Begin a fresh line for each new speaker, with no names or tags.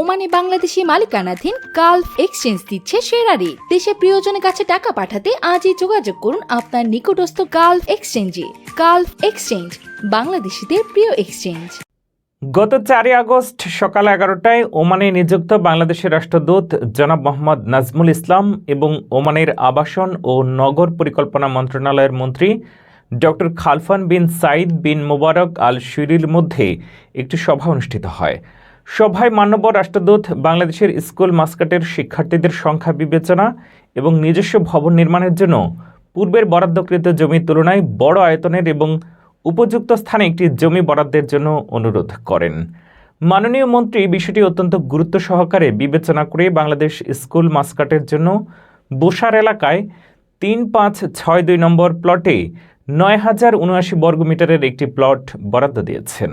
ওমানে বাংলাদেশি মালিকানাধীন Gulf exchange দিচ্ছে সেরা রেট দেশে প্রিয়জনের কাছে টাকা পাঠাতে আজই যোগাযোগ করুন আপনার নিকটস্থ গালফ এক্সচেঞ্জে। গালফ এক্সচেঞ্জ, বাংলাদেশিদের প্রিয় এক্সচেঞ্জ।
গত চারই আগস্ট সকাল এগারোটায় ওমানে নিযুক্ত বাংলাদেশের রাষ্ট্রদূত জনাব মোহাম্মদ নাজমুল ইসলাম এবং ওমানের আবাসন ও নগর পরিকল্পনা মন্ত্রণালয়ের মন্ত্রী ডক্টর খালফান বিন সাইদ বিন মোবারক আল শিরির মধ্যে একটি সভা অনুষ্ঠিত হয়। সভায় মান্যবর রাষ্ট্রদূত, বাংলাদেশের স্কুল মাস্কাটের শিক্ষার্থীদের সংখ্যা বিবেচনা এবং নিজস্ব ভবন নির্মাণের জন্য পূর্বের বরাদ্দকৃত জমির তুলনায় বড় আয়তনের এবং উপযুক্ত স্থানে একটি জমি বরাদ্দের জন্য অনুরোধ করেন। মাননীয় মন্ত্রী বিষয়টি অত্যন্ত গুরুত্ব সহকারে বিবেচনা করে বাংলাদেশ স্কুল মাস্কাটের জন্য বসার এলাকায় তিন পাঁচ ছয় দুই নম্বর প্লটে নয় হাজার উনআশি বর্গমিটারের একটি প্লট বরাদ্দ দিয়েছেন।